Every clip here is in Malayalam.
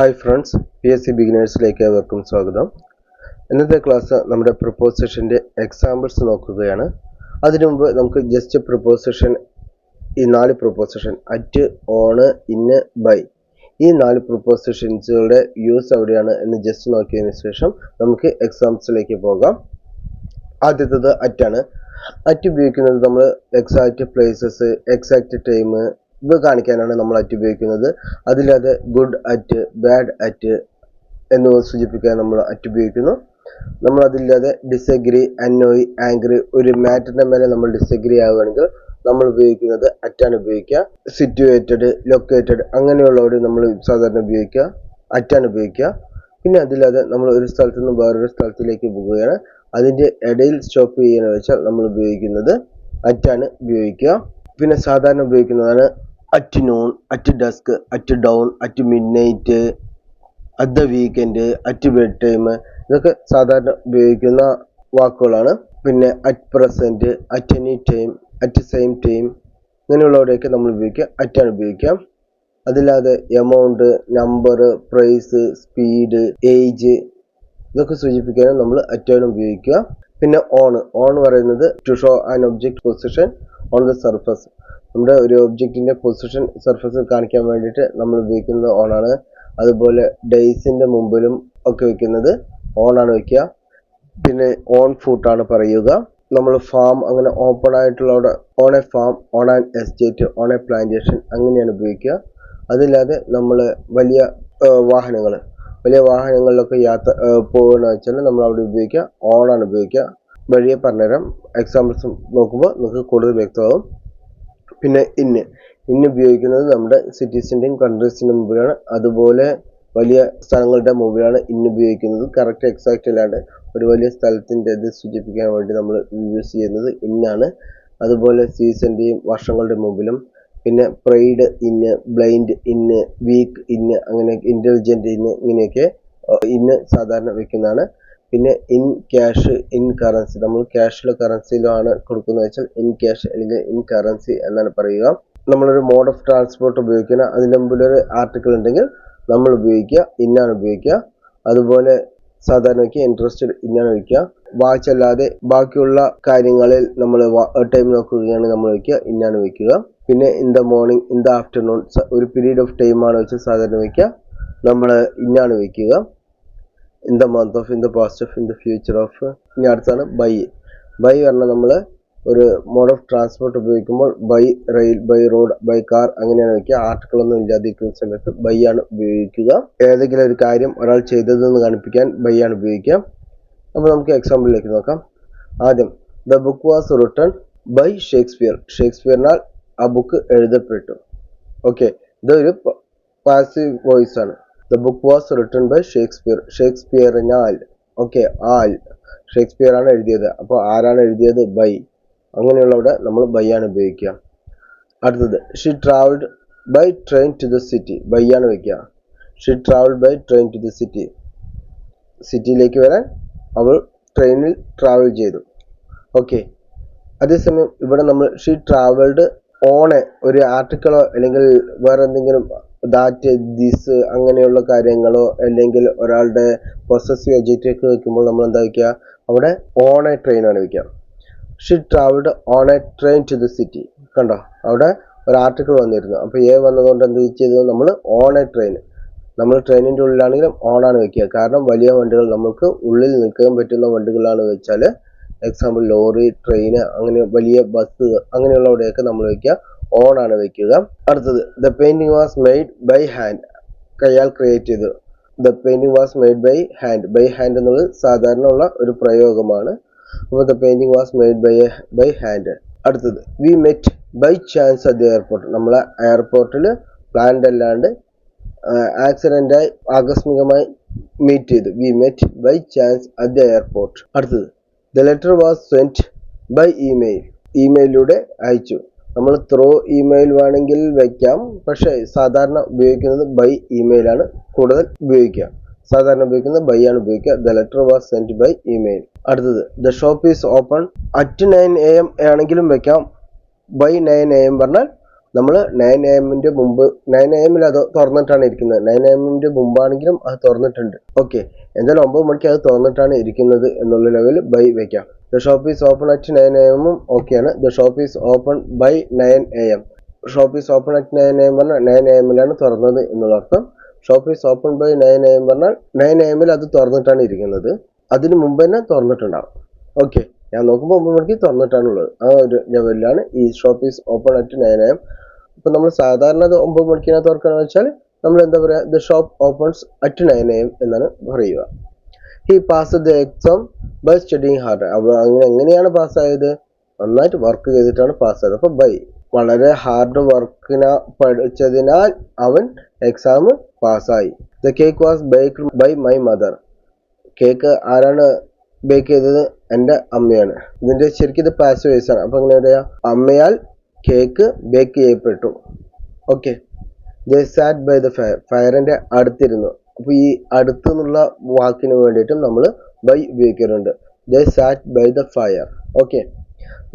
Hi friends P S C ബിഗിനേഴ്സിലേക്ക് ഏവർക്കും സ്വാഗതം. ഇന്നത്തെ ക്ലാസ് നമ്മുടെ പ്രപ്പോസിഷന്റെ എക്സാമ്പിൾസ് നോക്കുകയാണ്. അതിനു മുമ്പ് നമുക്ക് ജസ്റ്റ് പ്രപ്പോസിഷൻ ഈ നാല് preposition at on in by ഈ നാല് പ്രപ്പോസിഷൻസുകളുടെ യൂസ് എവിടെയാണ് എന്ന് ജസ്റ്റ് നോക്കിയതിന് ശേഷം നമുക്ക് എക്സാംസിലേക്ക് പോകാം. ആദ്യത്തത് അറ്റാണ് അറ്റ് ഉപയോഗിക്കുന്നത് നമ്മൾ എക്സാക്റ്റ് പ്ലേസസ് എക്സാക്റ്റ് ടൈം ഇവ കാണിക്കാനാണ് നമ്മൾ അറ്റ് ഉപയോഗിക്കുന്നത്. അതില്ലാതെ ഗുഡ് അറ്റ് ബാഡ് അറ്റ് എന്നിവ സൂചിപ്പിക്കാൻ നമ്മൾ അറ്റ് ഉപയോഗിക്കുന്നു. നമ്മൾ അതില്ലാതെ ഡിസഗ്രി അന്നോയ് ആംഗ്രി ഒരു മാറ്ററിന്റെ മേലെ നമ്മൾ ഡിസഗ്രി ആവുകയാണെങ്കിൽ നമ്മൾ ഉപയോഗിക്കുന്നത് അറ്റാണ് ഉപയോഗിക്കുക. സിറ്റുവേറ്റഡ് ലൊക്കേറ്റഡ് അങ്ങനെയുള്ളവർ നമ്മൾ സാധാരണ ഉപയോഗിക്കുക. അറ്റാണ് ഉപയോഗിക്കുക. പിന്നെ അതില്ലാതെ നമ്മൾ ഒരു സ്ഥലത്ത് നിന്ന് വേറൊരു സ്ഥലത്തിലേക്ക് പോവുകയാണ് അതിന്റെ ഇടയിൽ സ്റ്റോപ്പ് ചെയ്യാന്ന് വെച്ചാൽ നമ്മൾ ഉപയോഗിക്കുന്നത് അറ്റാണ് ഉപയോഗിക്കുക. പിന്നെ സാധാരണ ഉപയോഗിക്കുന്നതാണ് at noon at dusk at dawn at midnight at the weekend at bedtime ഇതൊക്കെ സാധാരണ ഉപയോഗിക്കുന്ന വാക്കുകളാണ്. പിന്നെ at present at any time at same time ഇങ്ങനെയുള്ളവരെയൊക്കെ നമ്മൾ ഉപയോഗിക്കുക. അറ്റാണ് ഉപയോഗിക്കാം അതില്ലാതെ amount number price speed age ഇതൊക്കെ സൂചിപ്പിക്കാനും നമ്മൾ അറ്റാണ് ഉപയോഗിക്കുക. പിന്നെ ഓൺ ഓൺ പറയുന്നത് to show an object position on the surface നമ്മുടെ ഒരു ഒബ്ജക്റ്റിന്റെ പൊസിഷൻ സർഫസ് കാണിക്കാൻ വേണ്ടിയിട്ട് നമ്മൾ ഉപയോഗിക്കുന്നത് ഓൺ ആണ്. അതുപോലെ ഡേയ്സിന്റെ മുമ്പിലും ഒക്കെ വെക്കുന്നത് ഓൺ ആണ് വെക്കുക. പിന്നെ ഓൺ ഫൂട്ടാണ് പറയുക. നമ്മൾ ഫാം അങ്ങനെ ഓപ്പൺ ആയിട്ടുള്ള on a farm on an estate on a plantation അങ്ങനെയാണ് ഉപയോഗിക്കുക. അതില്ലാതെ നമ്മൾ വലിയ വാഹനങ്ങൾ വലിയ വാഹനങ്ങളിലൊക്കെ യാത്ര പോകുന്ന വെച്ചാൽ നമ്മൾ അവിടെ ഉപയോഗിക്കുക. ഓൺ ആണ് ഉപയോഗിക്കുക. വഴിയെ പറഞ്ഞുതരാം. എക്സാമ്പിൾസ് നോക്കുമ്പോൾ നമുക്ക് കൂടുതൽ വ്യക്തമാകും. പിന്നെ ഇന്ന് ഇന്ന് ഉപയോഗിക്കുന്നത് നമ്മുടെ സിറ്റീസിന്റെയും കൺട്രീസിന്റെ മുമ്പിലാണ്. അതുപോലെ വലിയ സ്ഥലങ്ങളുടെ മുമ്പിലാണ് ഇന്ന് ഉപയോഗിക്കുന്നത്. കറക്റ്റ് എക്സാക്റ്റ് അല്ലാണ്ട് ഒരു വലിയ സ്ഥലത്തിന്റെ ഇത് സൂചിപ്പിക്കാൻ വേണ്ടി നമ്മൾ യൂസ് ചെയ്യുന്നത് ഇന്നാണ് അതുപോലെ സീസന്റെയും വർഷങ്ങളുടെ മുമ്പിലും പിന്നെ പ്രൈഡ് ഇന്ന് ബ്ലൈൻഡ് ഇന്ന് വീക്ക് ഇന്ന് അങ്ങനെ ഇന്റലിജന്റ് ഇന്ന് ഇങ്ങനെയൊക്കെ ഇന്ന് സാധാരണ വെക്കുന്നതാണ്. പിന്നെ ഇൻ ക്യാഷ് ഇൻ കറൻസി നമ്മൾ ക്യാഷിലോ കറൻസിയിലോ ആണ് കൊടുക്കുന്നത് വെച്ചാൽ ഇൻ ക്യാഷ് അല്ലെങ്കിൽ ഇൻ കറൻസി എന്നാണ് പറയുക. നമ്മളൊരു മോഡ് ഓഫ് ട്രാൻസ്പോർട്ട് ഉപയോഗിക്കുന്ന അതിന്റെ മുമ്പിൽ ഒരു ആർട്ടിക്കിൾ ഉണ്ടെങ്കിൽ നമ്മൾ ഉപയോഗിക്കുക ഇന്നാണ് ഉപയോഗിക്കുക. അതുപോലെ സാധാരണ വയ്ക്കുക ഇൻട്രസ്റ്റഡ് ഇന്നാണ് വയ്ക്കുക വാച്ച് അല്ലാതെ ബാക്കിയുള്ള കാര്യങ്ങളിൽ നമ്മൾ ടൈം നോക്കുകയാണ് നമ്മൾ വയ്ക്കുക ഇന്നാണ് വയ്ക്കുക പിന്നെ in the morning in the afternoon ഒരു പീരീഡ് ഓഫ് ആണ് വെച്ചാൽ സാധാരണ വയ്ക്കുക നമ്മൾ ഇന്നാണ് വയ്ക്കുക in the month of in the past of in the future of ഇനി അടുത്താണ് ബൈ ബൈ പറഞ്ഞാൽ നമ്മൾ ഒരു മോഡ് ഓഫ് ട്രാൻസ്പോർട്ട് ഉപയോഗിക്കുമ്പോൾ by rail by road by car അങ്ങനെയാണ് വയ്ക്കുക ആർട്ടിക്കിൾ ഒന്നും ഇല്ലാതിരിക്കുന്ന സമയത്ത് ബൈ ആണ് ഉപയോഗിക്കുക. ഏതെങ്കിലും ഒരു കാര്യം ഒരാൾ ചെയ്തതെന്ന് കാണിപ്പിക്കാൻ ബൈ ആണ് ഉപയോഗിക്കുക. അപ്പോൾ നമുക്ക് എക്സാമ്പിളിലേക്ക് നോക്കാം. ആദ്യം the book was written by Shakespeare ഷേക്സ്പിയറിനാൽ ആ ബുക്ക് എഴുതപ്പെട്ടു. ഓക്കെ ഇതൊരു പാസീവ് വോയിസ് ആണ്. The book was written by Shakespeare ഷേക്സ്പിയറിനാൽ okay ആൽ ഷേക്സ്പിയർ ആണ് എഴുതിയത്. അപ്പോൾ ആരാണ് എഴുതിയത്? ബൈ. അങ്ങനെയുള്ളവിടെ നമ്മൾ ബൈ ആണ് ഉപയോഗിക്കുക. അടുത്തത് she travelled by train to the city by ആണ് വയ്ക്കുക she travelled by train to the city സിറ്റിയിലേക്ക് വരാൻ അവൾ ട്രെയിനിൽ ട്രാവൽ ചെയ്തു. ഓക്കെ അതേസമയം ഇവിടെ നമ്മൾ ഷീ ട്രാവൽഡ് ഓൺ ഒരു ആർട്ടിക്കിളോ അല്ലെങ്കിൽ വേറെ എന്തെങ്കിലും ദാറ്റ് ദിസ് അങ്ങനെയുള്ള കാര്യങ്ങളോ അല്ലെങ്കിൽ ഒരാളുടെ പൊസസീവ് ഒബ്ജക്റ്റൊക്കെ വെക്കുമ്പോൾ നമ്മൾ എന്താ വയ്ക്കുക അവിടെ ഓൺ എ ട്രെയിൻ ആണ് വയ്ക്കുക she travelled on a train to the city കണ്ടോ? അവിടെ ഒരു ആർട്ടിക്കിൾ വന്നിരുന്നു. അപ്പോൾ എ വന്നതുകൊണ്ട് എന്ത് ചെയ്തു? നമ്മൾ ഓൺ എ ട്രെയിൻ നമ്മൾ ട്രെയിനിന്റെ ഉള്ളിലാണെങ്കിലും ഓൺ ആണ് വെക്കുക. കാരണം വലിയ വണ്ടികൾ നമുക്ക് ഉള്ളിൽ നിൽക്കാൻ പറ്റുന്ന വണ്ടികളാണ് വെച്ചാൽ എക്സാമ്പിൾ ലോറി ട്രെയിൻ അങ്ങനെ വലിയ ബസ് അങ്ങനെയുള്ളവിടെയൊക്കെ നമ്മൾ വെക്കുക. ഓൺ ആണ് വെക്കുക. അടുത്തത് the painting was made by hand കയ്യാൽ ക്രിയേറ്റ് ചെയ്തു. The painting was made by hand by hand എന്നുള്ളത് സാധാരണ ഉള്ള ഒരു പ്രയോഗമാണ്. അപ്പോൾ the painting was made by by hand അടുത്തത് we met by chance at the airport നമ്മളെ എയർപോർട്ടിൽ പ്ലാൻഡ് അല്ലാണ്ട് ആക്സിഡന്റായി ആകസ്മികമായി മീറ്റ് ചെയ്തു. We met by chance at the airport അടുത്തത് the letter was sent by email ഇമെയിലിലൂടെ അയച്ചു. നമ്മൾ ത്രോ ഇമെയിൽ വേണമെങ്കിൽ വയ്ക്കാം പക്ഷേ സാധാരണ ഉപയോഗിക്കുന്നത് ബൈ ആണ് കൂടുതൽ ഉപയോഗിക്കുക. സാധാരണ ഉപയോഗിക്കുന്നത് ബൈ ആണ് ഉപയോഗിക്കുക. The letter was sent by email അടുത്തത് the shop is open at nine A M ആണെങ്കിലും വെക്കാം. ബൈ നയൻ എ എം പറഞ്ഞാൽ നമ്മൾ നയൻ എ എമ്മിന്റെ മുമ്പ് നയൻ എ എമ്മിൽ അത് തുറന്നിട്ടാണ് ഇരിക്കുന്നത്. നയൻ എ എമ്മിന്റെ മുമ്പാണെങ്കിലും അത് തുറന്നിട്ടുണ്ട്. ഓക്കെ എന്തായാലും ഒമ്പത് മണിക്ക് അത് തുറന്നിട്ടാണ് ഇരിക്കുന്നത് എന്നുള്ള ലെവലിൽ ബൈ വെക്കാം. The shop is open at nine A എമ്മും ഓക്കെയാണ് the shop is open by nine A M shop is open at nine A M പറഞ്ഞാൽ നയൻ എ എമ്മിലാണ് തുറന്നത് എന്നുള്ള അർത്ഥം. Shop is open by nine A M പറഞ്ഞാൽ നയൻ എ എമ്മിൽ അത് തുറന്നിട്ടാണ് ഇരിക്കുന്നത്. അതിന് മുമ്പ് തന്നെ തുറന്നിട്ടുണ്ടാവും. ഓക്കെ ഞാൻ നോക്കുമ്പോൾ ഒമ്പത് മണിക്ക് തുറന്നിട്ടാണുള്ളത്. ആ ഒരു ലെവലിലാണ് ഈ shop is open at nine M ഇപ്പം നമ്മൾ സാധാരണ അത് ഒമ്പത് മണിക്കിനാണ് തുറക്കുകയെന്ന് വെച്ചാൽ നമ്മൾ എന്താ പറയുക the shop opens at nine M എന്നാണ് പറയുക. He pass the exam by studying hard അപ്പോൾ അങ്ങനെ എങ്ങനെയാണ് പാസ്സായത് നന്നായിട്ട് വർക്ക് ചെയ്തിട്ടാണ് പാസ്സായത് അപ്പോൾ ബൈ. വളരെ ഹാർഡ് വർക്കിന പഠിച്ചതിനാൽ അവൻ എക്സാം പാസ്സായി the cake was baked by my mother cake ആരാണ് ബേക്ക് ചെയ്തത്? എന്റെ അമ്മയാണ്. ഇതിന്റെ ശരിക്കും ഇത് പാസ് വയസ്സാണ് ആണ്. അപ്പൊ എങ്ങനെ പറയാ? അമ്മയാൽ കേക്ക് ബേക്ക് ചെയ്യപ്പെട്ടു. Okay the sat by the fire ഫയറിന്റെ അടുത്തിരുന്നു. അപ്പോൾ ഈ അടുത്തു നിന്നുള്ള വാക്കിന് വേണ്ടിയിട്ടും നമ്മൾ ബൈ ഉപയോഗിക്കാറുണ്ട്. The sat by the fire okay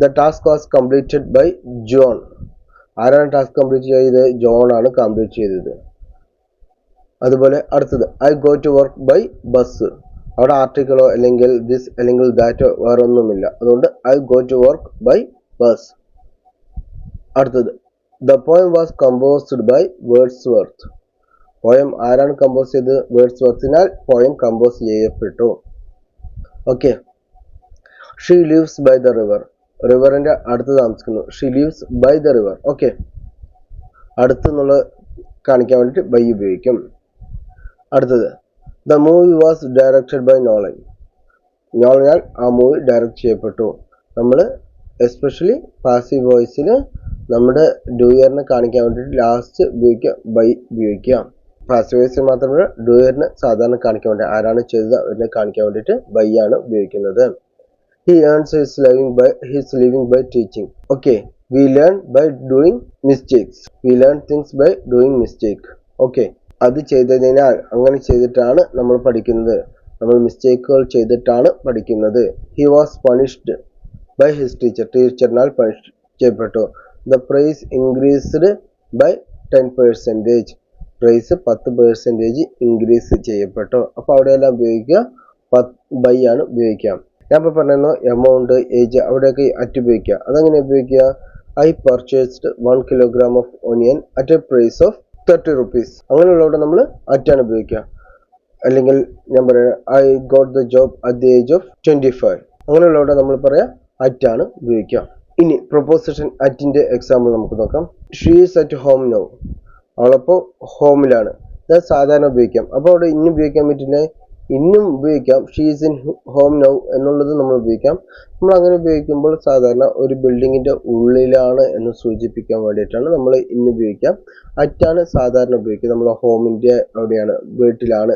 the task was completed by John ആരാണ് ടാസ്ക് കംപ്ലീറ്റ് ചെയ്തത്? ജോൺ ആണ് കംപ്ലീറ്റ് ചെയ്തത്. അതുപോലെ അടുത്തത്. I go to work by bus അവിടെ ആർട്ടിക്കിളോ അല്ലെങ്കിൽ ദിസ് അല്ലെങ്കിൽ ദാറ്റോ വേറെ ഒന്നുമില്ല. അതുകൊണ്ട് I go to work by bus അടുത്തത്. The poem was composed by Wordsworth poem ആരാണ് കമ്പോസ് ചെയ്തത്? വേർഡ്സ് വർത്തിനാൽ പോയം കമ്പോസ് ചെയ്യപ്പെട്ടു. Okay she lives by the river റിവറിന്റെ അടുത്ത് താമസിക്കുന്നു. She lives by the river okay അടുത്ത് അടുത്തെന്നുള്ള കാണിക്കാൻ വേണ്ടിയിട്ട് ബൈ ഉപയോഗിക്കും. അടുത്തത്. The movie was directed by Nolan നോളനാൽ ആ മൂവി ഡയറക്റ്റ് ചെയ്യപ്പെട്ടു. നമ്മൾ എസ്പെഷ്യലി പാസീവ് വോയിസിൽ നമ്മുടെ ഡൂയറിനെ കാണിക്കാൻ വേണ്ടിയിട്ട് ലാസ്റ്റ് ഉപയോഗിക്കുക ബൈ ഉപയോഗിക്കുക. പാസീവ് വോയിസിൽ മാത്രമല്ല ഡൂയറിന് സാധാരണ കാണിക്കാൻ വേണ്ടി ആരാണ് ചെയ്തത് അവരെ കാണിക്കാൻ വേണ്ടിയിട്ട് ബൈ ആണ് ഉപയോഗിക്കുന്നത്. He earns his living by his living by teaching okay we learn by doing mistakes we learn things by doing mistake okay അത് ചെയ്തതിനാൽ അങ്ങനെ ചെയ്തിട്ടാണ് നമ്മൾ പഠിക്കുന്നത്. നമ്മൾ മിസ്റ്റേക്കുകൾ ചെയ്തിട്ടാണ് പഠിക്കുന്നത്. He was punished by his teacher ടീച്ചറിനാൽ punish ചെയ്യപ്പെട്ടു. The price increased by ten percentage price പത്ത് പെർസെന്റേജ് ഇൻക്രീസ് ചെയ്യപ്പെട്ടു. അപ്പോൾ അവിടെയെല്ലാം ഉപയോഗിക്കുക. പത്ത് ബൈ ആണ് ഉപയോഗിക്കാം ഞാൻ ഇപ്പോൾ പറയുന്നു എമൗണ്ട് ഏജ് അവിടെയൊക്കെ അറ്റ് ഉപയോഗിക്കുക. അതെങ്ങനെ ഉപയോഗിക്കുക? I purchased one kilogram of onion at a price of thirty rupees അങ്ങനെയുള്ളവിടെ നമ്മൾ അറ്റാണ് ഉപയോഗിക്കുക. അല്ലെങ്കിൽ ഞാൻ പറയാം I got the job at the age of twenty five അങ്ങനെയുള്ളവിടെ നമ്മൾ പറയാം അറ്റാണ് ഉപയോഗിക്കുക. ഇനി പ്രൊപ്പോസിഷൻ അറ്റിന്റെ എക്സാമ്പിൾ നമുക്ക് നോക്കാം. She is at home no അവളപ്പോൾ ഹോമിലാണ് ഇത് സാധാരണ ഉപയോഗിക്കാം. അപ്പോൾ അവിടെ ഇന്നും ഉപയോഗിക്കാൻ പറ്റില്ല? ഇന്നും ഉപയോഗിക്കാം. ഷീസ് ഇൻ ഹോം നൗ എന്നുള്ളത് നമ്മൾ ഉപയോഗിക്കാം. നമ്മൾ അങ്ങനെ ഉപയോഗിക്കുമ്പോൾ സാധാരണ ഒരു ബിൽഡിങ്ങിന്റെ ഉള്ളിലാണ് എന്ന് സൂചിപ്പിക്കാൻ വേണ്ടിയിട്ടാണ് നമ്മൾ ഇന്ന് ഉപയോഗിക്കാം. അറ്റാണ് സാധാരണ ഉപയോഗിക്കുക. നമ്മൾ ഹോമിന്റെ അവിടെയാണ് വീട്ടിലാണ്.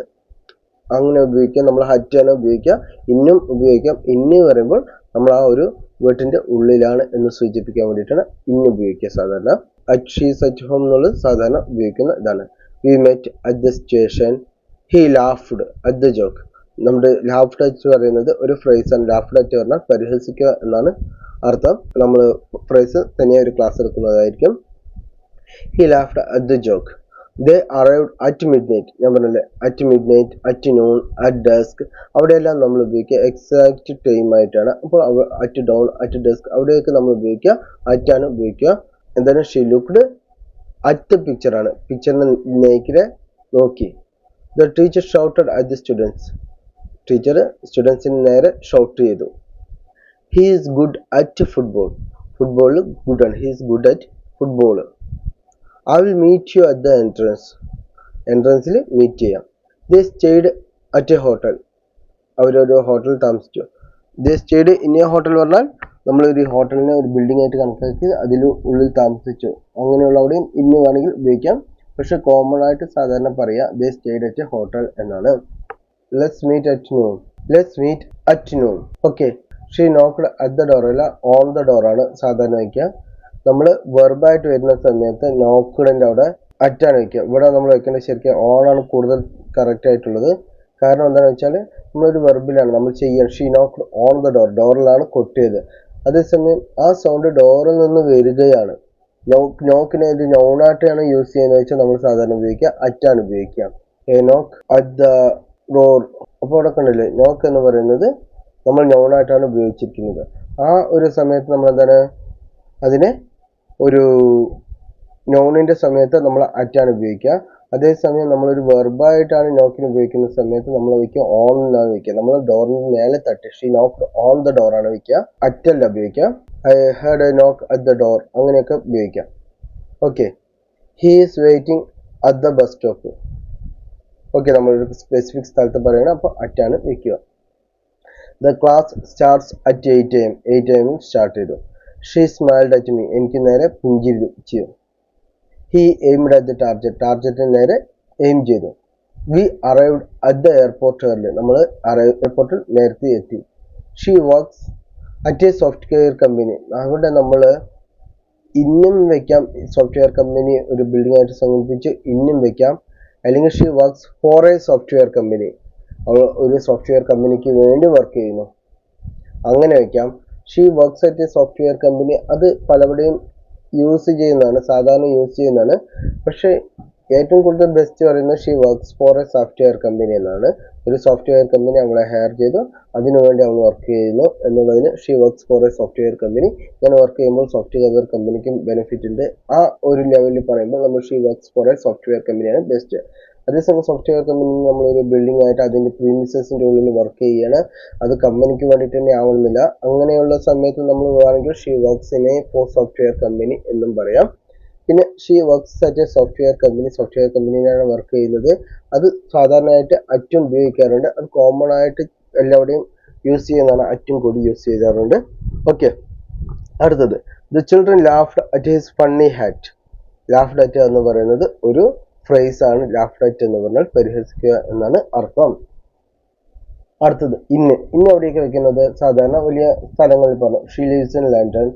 അങ്ങനെ ഉപയോഗിക്കാം നമ്മൾ ഹറ്റാണ് ഉപയോഗിക്കുക. ഇന്നും ഉപയോഗിക്കാം. ഇന്ന് പറയുമ്പോൾ നമ്മൾ ആ ഒരു വീട്ടിന്റെ ഉള്ളിലാണ് എന്ന് സൂചിപ്പിക്കാൻ വേണ്ടിയിട്ടാണ് ഇന്ന് ഉപയോഗിക്കുക സാധാരണ. അറ്റ് ഷീസ് ഹോം എന്നുള്ളത് സാധാരണ ഉപയോഗിക്കുന്ന ഇതാണ്. We met at the station he laughed at the joke നമ്മുടെ ലാഫ്ഡ് അറ്റ് പറയുന്നത് ഒരു ഫ്രൈസ് ആണ്. ലാഫ്ഡ് അറ്റ് പറഞ്ഞാൽ പരിഹസിക്കുക എന്നാണ് അർത്ഥം. നമ്മൾ ഫ്രൈസ് തനിയെ ഒരു ക്ലാസ് എടുക്കുന്നതായിരിക്കും. He laughed at the joke they arrived at midnight ഞാൻ പറഞ്ഞല്ലേ at midnight at noon at desk അവിടെയെല്ലാം നമ്മൾ ഉപയോഗിക്കുക. എക്സാക്ട് ടൈം ആയിട്ടാണ്. അപ്പോൾ അറ്റ് ഡൗൺ അറ്റ് ഡെസ്ക് അവിടെയൊക്കെ നമ്മൾ ഉപയോഗിക്കുക. അറ്റാണ് ഉപയോഗിക്കുക. എന്തായാലും ഷീ ലുക്ക്ഡ് അറ്റ് പിക്ചറാണ് പിക്ചറിനെ നെയ്ക്കിനെ നോക്കി. The teacher shouted at the students teacher സ്റ്റുഡൻസിന് നേരെ ഷൗട്ട് ചെയ്തു. He is good at football ഫുട്ബോളിൽ ആണ്. He is good at football I will meet you at the entrance എൻട്രൻസിൽ meet ചെയ്യാം. They stayed at a hotel അവരൊരു ഹോട്ടൽ താമസിച്ചു. They stayed in a hotel പറഞ്ഞാൽ നമ്മൾ ഒരു ഹോട്ടലിനെ ഒരു ബിൽഡിംഗ് ആയിട്ട് കണക്കാക്കി അതിൽ ഉള്ളിൽ താമസിച്ചു. അങ്ങനെയുള്ള അവിടെയും ഇന്ന് വേണമെങ്കിൽ ഉപയോഗിക്കാം. പക്ഷെ കോമൺ ആയിട്ട് സാധാരണ പറയുക they stayed at a hotel എന്നാണ്. Let's meet at noon let's meet at noon okay she knocked at the door അല്ല ഓൺ ദ ഡോർ ആണ് സാധാരണ വയ്ക്കുക. നമ്മൾ വെർബായിട്ട് വരുന്ന സമയത്ത് നോക്കഡിന്റെ അവിടെ അറ്റാണ് വയ്ക്കുക ഇവിടെ നമ്മൾ വയ്ക്കേണ്ടത് ശരിക്കും ഓണാണ് കൂടുതൽ കറക്റ്റ് ആയിട്ടുള്ളത്. കാരണം എന്താണെന്ന് വെച്ചാൽ നമ്മളൊരു വെർബിലാണ് നമ്മൾ ചെയ്യുക she knocked on the door ഡോറിലാണ് കൊട്ടിയത്. അതേസമയം ആ സൗണ്ട് ഡോറിൽ നിന്ന് വരികയാണ്. നോക്ക് നോക്കിനെ ഒരു നോണാട്ടാണ് യൂസ് ചെയ്യുന്നത് വെച്ചാൽ നമ്മൾ സാധാരണ ഉപയോഗിക്കുക. അറ്റാണ് ഉപയോഗിക്കുക. A knock at the door അപ്പോൾ അവിടെ കണ്ടില്ലേ? നോക്ക് എന്ന് പറയുന്നത് നമ്മൾ നോണായിട്ടാണ് ഉപയോഗിച്ചിരിക്കുന്നത്. ആ ഒരു സമയത്ത് നമ്മൾ എന്താണ്? അതിനെ ഒരു നോണിന്റെ സമയത്ത് നമ്മൾ അറ്റാണ് ഉപയോഗിക്കുക. അതേസമയം നമ്മളൊരു വെർബായിട്ടാണ് നോക്കിന് ഉപയോഗിക്കുന്ന സമയത്ത് നമ്മൾ വയ്ക്കുക ഓൺ എന്നാണ് വയ്ക്കുക. നമ്മൾ ഡോറിന് മേലെ തട്ടി she knock on the door ആണ് വയ്ക്കുക. അറ്റല്ല ഉപയോഗിക്കുക. I had a knock at the door അങ്ങനെയൊക്കെ ഉപയോഗിക്കാം okay he is waiting at the bus stop okay നമ്മളൊരു സ്പെസിഫിക് സ്ഥലത്ത് പറയണം. അപ്പോൾ അറ്റാണ് വയ്ക്കുക. The class starts at eight M eight M start ചെയ്തു. ഷീ സ്മൈൽഡ് അറ്റ് മീ എനിക്ക് നേരെ പുഞ്ചിരിച്ചു he aimed at the target ടാർജറ്റിന് നേരെ എയിം ചെയ്തു. We arrived at the airport early നമ്മൾ എയർപോർട്ടിൽ നേരത്തെ എത്തി. She works at a software company അവിടെ നമ്മൾ ഇന്നും വെക്കാം. സോഫ്റ്റ്വെയർ കമ്പനി ഒരു ബിൽഡിംഗ് ആയിട്ട് സംഘടിപ്പിച്ച് ഇന്നും വെക്കാം. അല്ലെങ്കിൽ she works for a software company അവൾ ഒരു സോഫ്റ്റ്വെയർ കമ്പനിക്ക് വേണ്ടി വർക്ക് ചെയ്യുന്നു. അങ്ങനെ വെക്കാം. She works at a software company അത് പലവിടെയും യൂസ് ചെയ്യുന്നതാണ് സാധാരണ യൂസ് ചെയ്യുന്നതാണ്. പക്ഷേ ഏറ്റവും കൂടുതൽ ബെസ്റ്റ് പറയുന്നത് she works for a software company എന്നാണ്. ഒരു സോഫ്റ്റ്വെയർ കമ്പനി അവളെ ഹയർ ചെയ്തു. അതിനുവേണ്ടി അവൾ വർക്ക് ചെയ്യുന്നു എന്നുള്ളതിന് she works for a software company ഞാൻ വർക്ക് ചെയ്യുമ്പോൾ സോഫ്റ്റ്വെയർ കമ്പനിക്കും ബെനിഫിറ്റ് ഉണ്ട്. ആ ഒരു ലെവലിൽ പറയുമ്പോൾ നമ്മൾ she works for a software കമ്പനിയാണ് ബെസ്റ്റ് അതേസമയം സോഫ്റ്റ്വെയർ കമ്പനി നമ്മളൊരു ബിൽഡിംഗ് ആയിട്ട് അതിന്റെ പ്രീമിസസിന്റെ ഉള്ളിൽ വർക്ക് ചെയ്യണം. അത് കമ്പനിക്ക് വേണ്ടിയിട്ട് തന്നെ ആവണമെന്നില്ല. അങ്ങനെയുള്ള സമയത്ത് നമ്മൾ വേണമെങ്കിൽ she works in a for software company എന്നും പറയാം. പിന്നെ she works at software company software കമ്പനിയിലാണ് work ചെയ്യുന്നത്. അത് സാധാരണയായിട്ട് അറ്റും ഉപയോഗിക്കാറുണ്ട്. അത് കോമൺ ആയിട്ട് എല്ലാവരുടെയും യൂസ് ചെയ്യുന്നതാണ്. അറ്റും കൂടി യൂസ് ചെയ്യാറുണ്ട്. ഓക്കെ അടുത്തത്. The children laughed at his funny hat laughed at എന്ന് പറയുന്നത് ഒരു ഫ്രേസ് ആണ് ലാഫ്റ്റ് അറ്റ് എന്ന് പറഞ്ഞാൽ പരിഹസിക്കുക എന്നാണ് അർത്ഥം. അടുത്തത് ഇന്ന്. ഇന്ന് എവിടെയൊക്കെ വെക്കുന്നത്? സാധാരണ വലിയ സ്ഥലങ്ങളിൽ പറഞ്ഞു she lives in London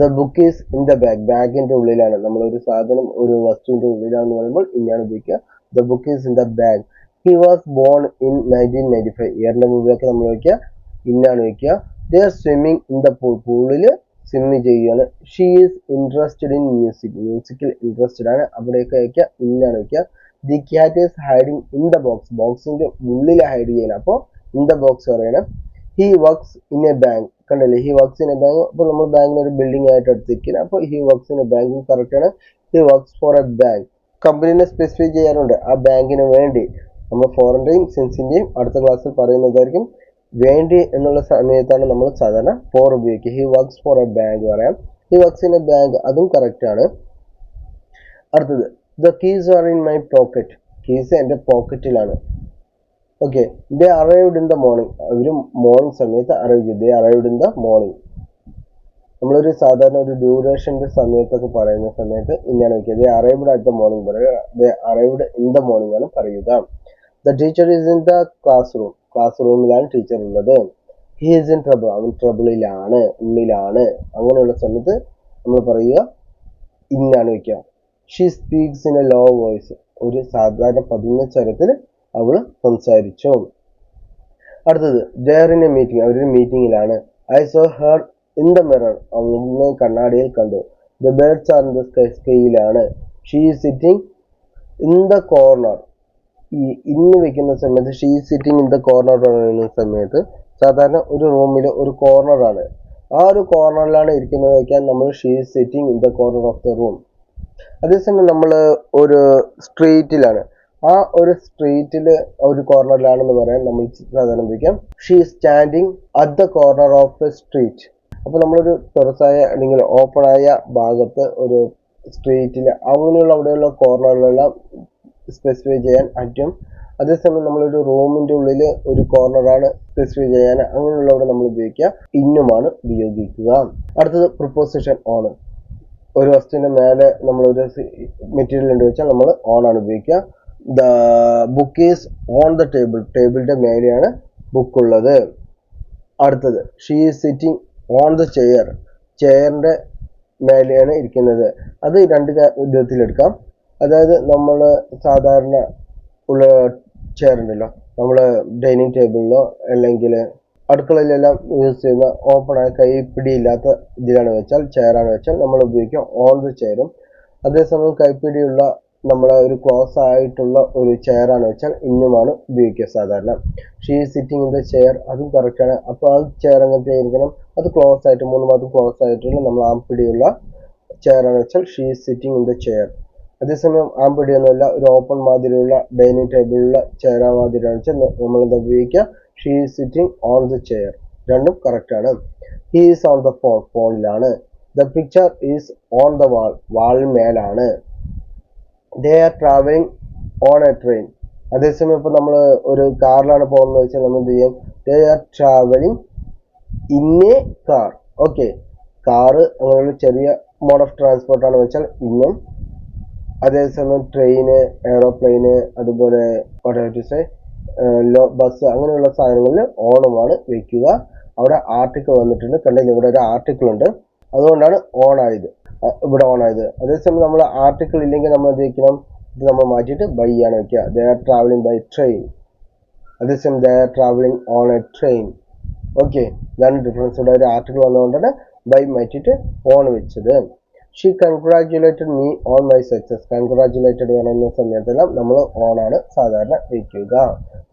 the book is in the bag ബാഗിന്റെ ഉള്ളിലാണ്. നമ്മൾ ഒരു സാധനം ഒരു വസ്തുവിന്റെ ഉള്ളിലാണെന്ന് പറയുമ്പോൾ ഇന്നാണ് ഉപയോഗിക്കുക. The book is in the bag he was born in nineteen ninety five ഇയറിന്റെ മുമ്പിലൊക്കെ നമ്മൾ വയ്ക്കുക ഇന്നാണ് വയ്ക്കുക they are swimming in the pool പൂളിൽ സ്വിമ്മ് ചെയ്യുകയാണ്. She is interested in music മ്യൂസിക്കിൽ interested ആണ്. അവിടെയൊക്കെ വയ്ക്കുക ഇന്നാണ് വയ്ക്കുക. The cat is hiding in the box ബോക്സിന്റെ ഉള്ളിൽ ഹൈഡ് ചെയ്യണം അപ്പോൾ ഇൻ ദ ബോക്സ് പറയണം. He works in a bank കണ്ടല്ലേ? He works in a bank അപ്പോൾ നമ്മൾ ബാങ്കിന് ഒരു ബിൽഡിംഗ് ആയിട്ട് എടുത്തിരിക്കുന്നത് അപ്പോൾ he works in a bank correct ആണ്. He works for a bank കമ്പനീനെ specify ചെയ്യാറുണ്ട്. ആ ബാങ്കിന് വേണ്ടി. നമ്മൾ ഫോറിന്റെയും സെൻസിന്റെയും അടുത്ത ക്ലാസ്സിൽ പറയുന്നതായിരിക്കും. വേണ്ടി എന്നുള്ള സമയത്താണ് നമ്മൾ സാധാരണ ഫോർ ഉപയോഗിക്കുക. He works for a bank പറയാം. He works in a bank അതും കറക്റ്റ് ആണ്. അടുത്തത് the keys are in my pocket keys എന്റെ പോക്കറ്റിലാണ് okay they arrived in the morning our morning സമയത്ത് അറൈവ് ചെയ്തു. They arrived in the morning നമ്മളൊരു സാധാരണ ഒരു ഡ്യൂറേഷന്റെ സമയത്തൊക്കെ പറയുന്ന സമയത്ത് ഇങ്ങനെ വയ്ക്കുക they arrived at the morning പറയുക they arrived in the morning ആണ് പറയുക. The teacher is in the class room class റൂമിലാണ് ടീച്ചർ ഉള്ളത്. ഹി ഈസ് ഇൻ ട്രബിൾ അവൻ ട്രബിളിലാണ് ഉള്ളിലാണ്. അങ്ങനെയുള്ള സമയത്ത് നമ്മൾ പറയുക ഇന്നാണ് വയ്ക്കുക. She speaks in a low voice ഒരു സാധാരണ പതിഞ്ഞ സ്വരത്തിൽ അവൾ സംസാരിച്ചു. അടുത്തത് എ മീറ്റിംഗ് അവരൊരു മീറ്റിങ്ങിലാണ് I saw her in the mirror അവനെ കണ്ണാടിയിൽ കണ്ടു. The birds are in the sky സ്കൈയിലാണ് she sitting in the corner ഈ ഇന്ന് വെക്കുന്ന സമയത്ത് she sitting in the corner പറയുന്ന സമയത്ത് സാധാരണ ഒരു റൂമിൽ ഒരു കോർണറാണ് ആ ഒരു കോർണറിലാണ് ഇരിക്കുന്നത് വെക്കാൻ നമ്മൾ she sitting in the corner of the room അതേസമയം നമ്മൾ ഒരു സ്ട്രീറ്റിലാണ് ആ ഒരു സ്ട്രീറ്റിൽ ഒരു കോർണറിലാണെന്ന് പറയാൻ നമ്മൾ സാധാരണ വിളിക്കാം she standing at the corner of the street അപ്പോൾ നമ്മളൊരു തുറസായ അല്ലെങ്കിൽ ഓപ്പണായ ഭാഗത്ത് ഒരു സ്ട്രീറ്റിൽ അങ്ങനെയുള്ള അവിടെയുള്ള കോർണറിലെല്ലാം സ്പെസിഫൈ ചെയ്യാൻ പറ്റും. അതേസമയം നമ്മളൊരു റൂമിന്റെ ഉള്ളിൽ ഒരു കോർണറാണ് സ്പെസിഫൈ ചെയ്യാൻ അങ്ങനെയുള്ളവിടെ നമ്മൾ ഉപയോഗിക്കുക. ഇന്നുമാണ് ഉപയോഗിക്കുക. അടുത്തത് പ്രിപ്പോസിഷൻ ഓൺ ഒരു വസ്തുവിന്റെ മേലെ നമ്മളൊരു മെറ്റീരിയൽ ഉണ്ട് വെച്ചാൽ നമ്മൾ ഓൺ ആണ് ഉപയോഗിക്കുക. The book is on the table ടേബിളിന്റെ മേലെയാണ് ബുക്ക് ഉള്ളത്. അടുത്തത് she is sitting on the chair ചെയറിന്റെ മേലെയാണ് ഇരിക്കുന്നത്. അത് രണ്ട് വിധത്തിലെടുക്കാം അതായത് നമ്മൾ സാധാരണ ഉള്ള ചെയർ ഉണ്ടല്ലോ. നമ്മൾ ഡൈനിങ് ടേബിളിലോ അല്ലെങ്കിൽ അടുക്കളയിലെല്ലാം യൂസ് ചെയ്യുന്ന ഓപ്പൺ ഓപ്പണായ കൈപ്പിടിയില്ലാത്ത ഇതിലാണ് വെച്ചാൽ ചെയറാണ് വെച്ചാൽ നമ്മൾ ഉപയോഗിക്കുക ഓൺ ദ ചെയറും അതേസമയം കൈപ്പിടിയുള്ള നമ്മളെ ഒരു ക്ലോസ് ആയിട്ടുള്ള ഒരു ചെയറാണ് വെച്ചാൽ ഇന്നുമാണ് ഉപയോഗിക്കുക സാധാരണ. She sitting in the chair അതും കറക്റ്റാണ് അപ്പോൾ ആ ചെയർ അങ്ങനത്തെ ആയിരിക്കണം? അത് ക്ലോസ് ആയിട്ട് മൂന്ന് മാസം ക്ലോസ് ആയിട്ടുള്ള നമ്മൾ ആംപിടിയുള്ള ചെയറാണ് വെച്ചാൽ she sitting in the chair അതേസമയം ആംപിടിയൊന്നുമല്ല ഒരു ഓപ്പൺ മാതിരിയുള്ള ഡൈനിങ് ടേബിളിലുള്ള ചെയർ മാതിരിയാണ് വെച്ചാൽ നമ്മൾ എന്താ ഉപയോഗിക്കുക. She is sitting on the chair രണ്ടും കറക്റ്റ് ആണ്. ഹീസ് ഓൺ ദ ഫോൺ ഫോണിലാണ് the picture is on the wall വാളിന്മേലാണ് they are travelling on a train അതേസമയം ഇപ്പോൾ നമ്മൾ ഒരു കാറിലാണ് പോകുന്നത് വെച്ചാൽ നമ്മൾ എന്ത് ചെയ്യും? They are travelling in a car okay car അങ്ങനെയുള്ള ചെറിയ മോഡ് ഓഫ് ട്രാൻസ്പോർട്ടാണ് വെച്ചാൽ ഇന്നും അതേസമയം ട്രെയിന് എയറോപ്ലെയിന് അതുപോലെ സേ ലോ ബസ് അങ്ങനെയുള്ള സാധനങ്ങളിൽ ഓണമാണ് വെക്കുക. അവിടെ ആർട്ടിക്കിൾ വന്നിട്ടുണ്ട്. കണ്ടില്ല? ഇവിടെ ഒരു ആർട്ടിക്കിൾ ഉണ്ട്. അതുകൊണ്ടാണ് അഹ് ഇവിടെ ഓൺ ആയത് അതേസമയം നമ്മൾ ആർട്ടിക്കിൾ ഇല്ലെങ്കിൽ നമ്മൾ എന്ത് വെക്കണം ഇത് നമ്മൾ മാറ്റിയിട്ട് ബൈ ആണ് വെക്കുക. They are travelling by train അതേസമയം they are travelling on a train okay ഇതാണ് ഡിഫറൻസ് ഇവിടെ ഒരു ആർട്ടിക്കിൾ വന്നതുകൊണ്ടാണ് ബൈ മാറ്റിയിട്ട് ഓൺ വെച്ചത്. She congratulated me on my success congratulated പറയുന്ന സമയത്തെല്ലാം നമ്മൾ ഓൺ ആണ് സാധാരണ വയ്ക്കുക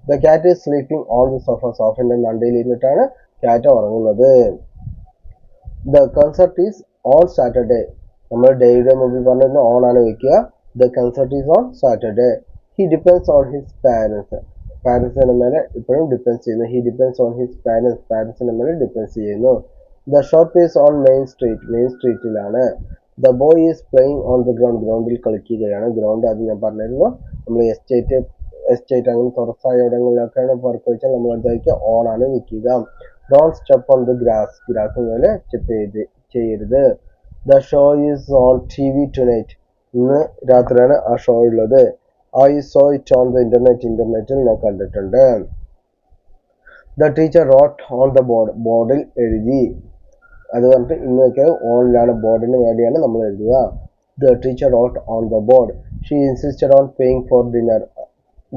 the cat is sleeping on the sofa സോഫിന്റെ മണ്ടയിൽ ഇരുന്നിട്ടാണ് ക്യാറ്റ് ഉറങ്ങുന്നത്. The concert is on Saturday നമ്മൾ ഡേയുടെ മുമ്പിൽ പറഞ്ഞിരുന്ന ഓൺ ആണ് വെക്കുക. The concert is on Saturday he depends on his parents പാരൻസിന് മേലെ ഇപ്പോഴും ഡിപ്പെൻസ് ചെയ്യുന്നു. He depends on his parents പാരൻസിന് മേലെ ഡിപ്പെൻസ് ചെയ്യുന്നു. The shop is on main street main സ്ട്രീറ്റിലാണ് the boy is playing on the ground ഗ്രൗണ്ടിൽ കളിക്കുകയാണ്. ഗ്രൗണ്ട് അത് ഞാൻ പറഞ്ഞിരുന്നു. നമ്മൾ എസ്റ്റേറ്റ് എസ്റ്റേറ്റ് അങ്ങനെ തുറസായ ഇടങ്ങളിലൊക്കെയാണ് പുറത്ത് വെച്ചാൽ നമ്മൾ എന്തായിരിക്കുക ഓൺ ആണ് വെക്കുക don't step on the grass grass പോലെ സ്റ്റെപ്പ് ചെയ്ത് ചെയ്യരുത്. The show is on T V tonight ഇന്ന് രാത്രിയാണ് ആ ഷോ ഉള്ളത്. I saw it on the internet ഇന്റർനെറ്റിൽ ഞാൻ കണ്ടിട്ടുണ്ട്. The teacher wrote on the board ബോർഡിൽ എഴുതി. അത് പറഞ്ഞിട്ട് ഇന്നൊക്കെ ഓണിലാണ് ബോർഡിന് വേണ്ടിയാണ് നമ്മൾ എഴുതുക. The teacher wrote on the board she insisted on paying for dinner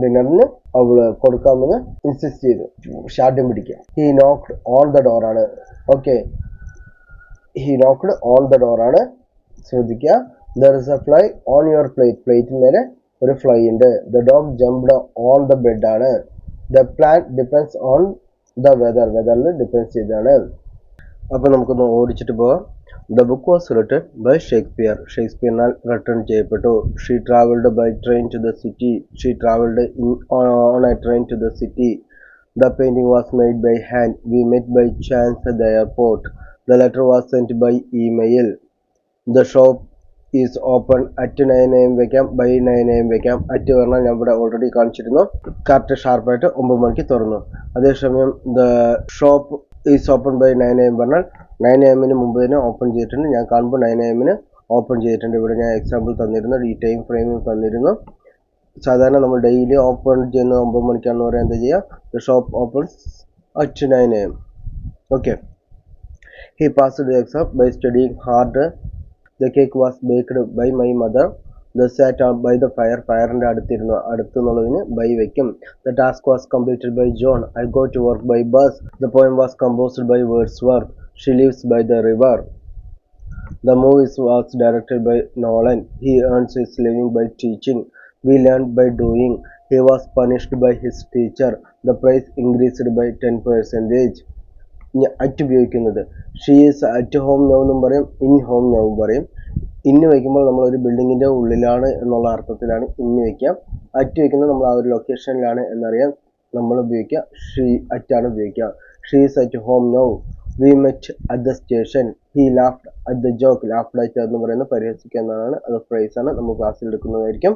ഡിന്നറിന് അവൾ കൊടുക്കാമെന്ന് ഇൻസിസ്റ്റ് ചെയ്തു. ഷാഡ്യം പിടിക്കുക. ഹി നോക്ക്ഡ് ഓൺ ദ ആണ്. Okay he knocked on the ആണ്. ശ്രദ്ധിക്കുക. There is a fly on your plate പ്ലേറ്റിന് മേലെ ഒരു ഫ്ലൈ ഉണ്ട്. The dog jumped on the bed ആണ്. The plan depends on the weather വെതറിൽ depends ചെയ്താണ് അപ്പൊ നമുക്കൊന്ന് ഓടിച്ചിട്ട് പോവാം. The book was written by Shakespeare ഷേക്സ്പിയറിനാൽ written ചെയ്യപ്പെട്ടു. She travelled by train to the city she travelled in on a train to the city the painting was made by hand we met by chance at the airport the letter was sent by email the shop is open at nine AM വയ്ക്കാം. ബൈ നയൻ എം വയ്ക്കാം. അറ്റ് പറഞ്ഞാൽ ഞാൻ ഇവിടെ ഓൾറെഡി കാണിച്ചിരുന്നു. കറക്റ്റ് ഷാർപ്പായിട്ട് ഒമ്പത് മണിക്ക് തുറന്നു. അതേസമയം the shop is open by nine AM പറഞ്ഞാൽ നയൻ എമ്മിന് മുമ്പ് തന്നെ ഓപ്പൺ ചെയ്തിട്ടുണ്ട്. ഞാൻ കാണുമ്പോൾ നയൻ എമ്മിന് ഓപ്പൺ ചെയ്തിട്ടുണ്ട്. ഇവിടെ ഞാൻ എക്സാമ്പിൾ തന്നിരുന്നു. ഈ ടൈം ഫ്രെയിമിൽ തന്നിരുന്നു. സാധാരണ നമ്മൾ ഡെയിലി ഓപ്പൺ ചെയ്യുന്ന ഒമ്പത് മണിക്കാണെന്ന് പറയാൻ എന്താ ചെയ്യുക? The shop open at nine AM okay he pass the exam by studying hard the cake was baked by my mother the sat by the fire ഫയറിന്റെ അടുത്തിരുന്നു അടുത്ത് എന്നുള്ളതിന് ബൈ വെക്കും the task was completed by John I go to work by bus the poem was composed by Wordsworth she lives by the river The movies was directed by Nolan. He earns his living by teaching. We learned by doing. He was punished by his teacher. The price increased by 10 percentage. At ഉപയോഗിക്കുന്നത് she is at home now എന്നും പറയും ഇൻ ഹോം നൗ പറയും ഇന്ന് വയ്ക്കുമ്പോൾ നമ്മൾ ഒരു ബിൽഡിങ്ങിന്റെ ഉള്ളിലാണ് എന്നുള്ള അർത്ഥത്തിലാണ് ഇന്ന് വയ്ക്കുക. അറ്റ് വയ്ക്കുന്നത് നമ്മൾ ആ ഒരു ലൊക്കേഷനിലാണ് എന്നറിയാൻ നമ്മൾ ഉപയോഗിക്കുക. ഷീ അറ്റാണ് ഉപയോഗിക്കുക. She sat home now. We met at the station. He laughed at the joke. Laughed at എന്ന് പറയുന്നത് പരിഹസിക്കുക എന്നതാണ്. അത് phrase ആണ്. നമ്മൾ ക്ലാസ്സിൽ എടുക്കുന്നതായിരിക്കും.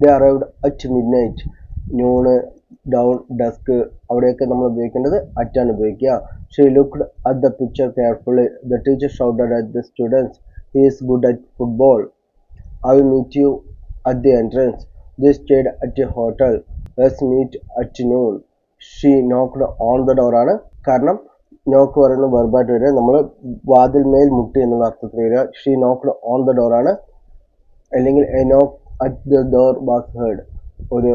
The arrived at midnight noon dawn dusk അവിടെയൊക്കെ നമ്മൾ ഉപയോഗിക്കേണ്ടത് അറ്റാണ് ഉപയോഗിക്കുക. She looked at the picture carefully the teacher shouted at the students he is good at football. I'll meet you at the entrance. They stayed at a hotel. Let's meet at noon. She knocked on the door ആണ് കാരണം നോക്ക് പറയുന്ന വെർബായിട്ട് വരിക നമ്മൾ വാതിൽ മേൽ മുട്ടി എന്നുള്ള അർത്ഥത്തിൽ വരിക she knocked on the door ആണ് അല്ലെങ്കിൽ a knock at the door was heard ഒരു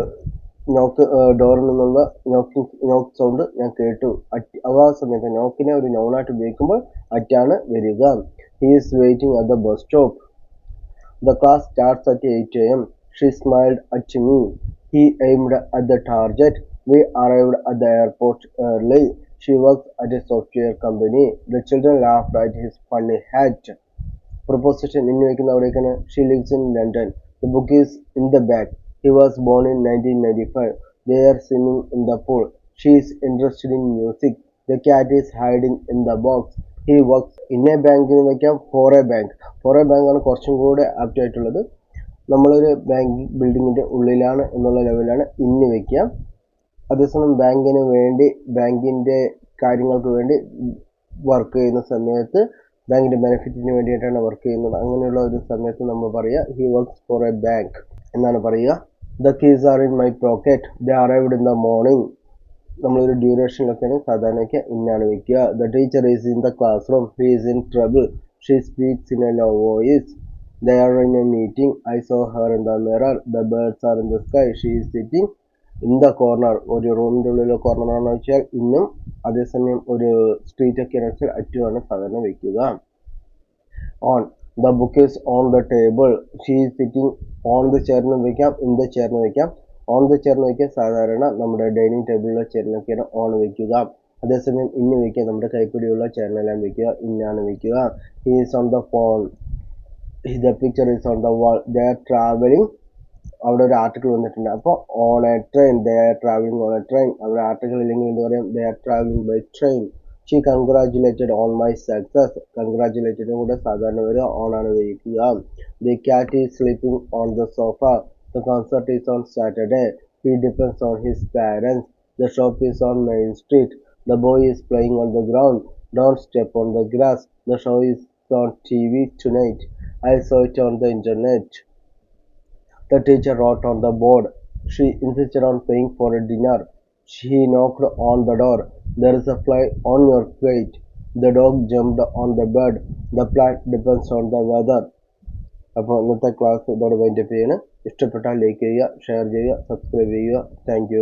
നോക്ക് ഡോറിൽ നിന്നുള്ള നോക്കിംഗ് നോക്ക് സൗണ്ട് ഞാൻ കേട്ടു അറ്റ് ആ സമയത്ത് നോക്കിനെ ഒരു നോണായിട്ട് ഉപയോഗിക്കുമ്പോൾ അറ്റാണ് വരിക He is waiting at the bus stop. The class starts at 8 am. She smiled at me. He aimed at the target. We arrived at the airport early. She works at a software company. The children laughed at his funny hat. Proposition in Vekinavarekana. She lives in London. The book is in the bag. He was born in 1995. They are swimming in the pool. She is interested in music. The cat is hiding in the box. He works in a ബാങ്കിന് വയ്ക്കാം for a bank for a bank ആണ് കുറച്ചും കൂടെ ആപ്റ്റ് ആയിട്ടുള്ളത്. നമ്മളൊരു ബാങ്ക് ബിൽഡിങ്ങിന്റെ ഉള്ളിലാണ് എന്നുള്ള ലെവലാണ് ഇന്ന് വയ്ക്കുക അതേസമയം ബാങ്കിന് വേണ്ടി ബാങ്കിന്റെ കാര്യങ്ങൾക്ക് വേണ്ടി വർക്ക് ചെയ്യുന്ന സമയത്ത് ബാങ്കിന്റെ ബെനിഫിറ്റിന് വേണ്ടിയിട്ടാണ് വർക്ക് ചെയ്യുന്നത്. അങ്ങനെയുള്ള ഒരു സമയത്ത് നമ്മൾ പറയുക he works for a bank എന്നാണ് പറയുക. The keys are in my pocket the arrived in the morning നമ്മളൊരു ഡ്യൂറേഷനിലൊക്കെയാണ് സാധാരണയ്ക്ക് ഇന്നാണ് വെക്കുക. The teacher is in the classroom he is in trouble she speaks in a low voice the are in a meeting I saw her in the mirror the birds are in the sky she is sitting in the corner ഒരു റൂമിന്റെ ഉള്ളിലെ കോർണർ ആണെന്ന് വെച്ചാൽ ഇന്നും അതേസമയം ഒരു സ്ട്രീറ്റ് ഒക്കെ വെച്ചാൽ അറ്റുമാണ് സാധാരണ വെക്കുക. On the book is on the table she is sitting on the ചെയറിനും വയ്ക്കാം ഇൻ ദ ചെയറിനും വെക്കാം. ഓൺ ദ ചെയറിന് വയ്ക്കാൻ സാധാരണ നമ്മുടെ ഡൈനിങ് ടേബിളിലെ ചെയറിനൊക്കെയാണ് ഓൺ വയ്ക്കുക അതേസമയം ഇന്ന് വയ്ക്കുക നമ്മുടെ കൈപ്പിടിയുള്ള ചെയറിനെല്ലാം വയ്ക്കുക ഇന്നാണ് വയ്ക്കുക is on the phone the picture is on the wall the travelling അവിടെ ഒരു ആർട്ടിക്കിൾ വന്നിട്ടുണ്ട്. അപ്പോൾ on a train the travelling on a train അവിടെ ആർട്ടിക്കിൾ ഇല്ലെങ്കിൽ എന്ത് പറയും? The travelling by train she congratulated on my success congratulated കൂടെ സാധാരണ വരെ ഓൺ ആണ് വയ്ക്കുക the cat is sleeping on the sofa The concert is on Saturday. He depends on his parents. The shop is on Main Street. The boy is playing on the ground. Don't step on the grass. The show is on TV tonight. I saw it on the internet. The teacher wrote on the board. She insisted on paying for a dinner. She knocked on the door. There is a fly on your plate. The dog jumped on the bed. The plate depends on the weather. അപ്പോൾ ഇന്നത്തെ ക്ലാസ് ഇതോടെ വൈൻഡപ്പ് ചെയ്യണം. ഇഷ്ടപ്പെട്ടാൽ ലൈക്ക് ചെയ്യുക ഷെയർ ചെയ്യുക സബ്സ്ക്രൈബ് ചെയ്യുക. താങ്ക്